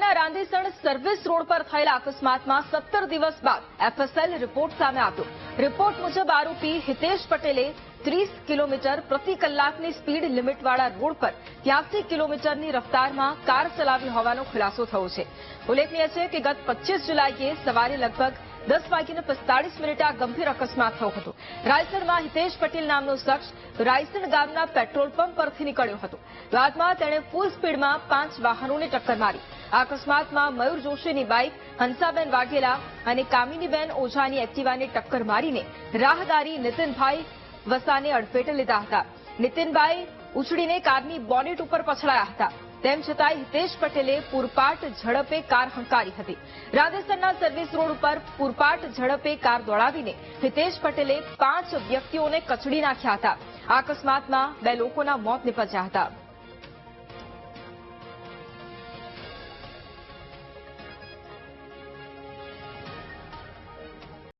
રાયસણના રાંધેસણ service road પર થયેલા અકસ્માતમાં સત્તર દિવસ બાદ એફએસએલ રિપોર્ટ સામે આવ્યો. રિપોર્ટ મુજબ આરોપી હિતેશ પટેલે ત્રીસ કિલોમીટર પ્રતિ કલાકની સ્પીડ લિમિટવાળા રોડ પર ત્યાંસી કિલોમીટરની રફતારમાં કાર ચલાવી હોવાનો ખુલાસો થયો છે. ઉલ્લેખનીય છે કે ગત પચીસ જુલાઈએ સવારે લગભગ દસ વાગીને પિસ્તાળીસ મિનિટે આ ગંભીર અકસ્માત થયો હતો. રાયસણમાં હિતેશ પટેલ નામનો શખ્સ રાયસણ ગામના પેટ્રોલ પંપ પરથી નીકળ્યો હતો. બાદમાં તેણે ફૂલ સ્પીડમાં પાંચ વાહનોને ટક્કર મારી. આ અકસ્માતમાં મયુર જોશીની બાઇક હંસાબેન વાઘેલા અને કામિનીબેન ઓઝાની એક્ટિવાને ટક્કર મારીને રાહદારી નીતિનભાઈ વસાને અડફેટે લીધા હતા. નીતિનભાઈ ઉછળીને કારની બોનેટ ઉપર પછડાયા હતા. તેમ છતાંય હિતેશ પટેલે પૂરપાટ ઝડપે કાર હંકારી હતી. રાધેસરના સર્વિસ રોડ ઉપર પૂરપાટ ઝડપે કાર દોડાવીને હિતેશ પટેલે પાંચ વ્યક્તિઓને કચડી નાખ્યા હતા. આ અકસ્માતમાં બે લોકોના મોત નિપજ્યા હતા.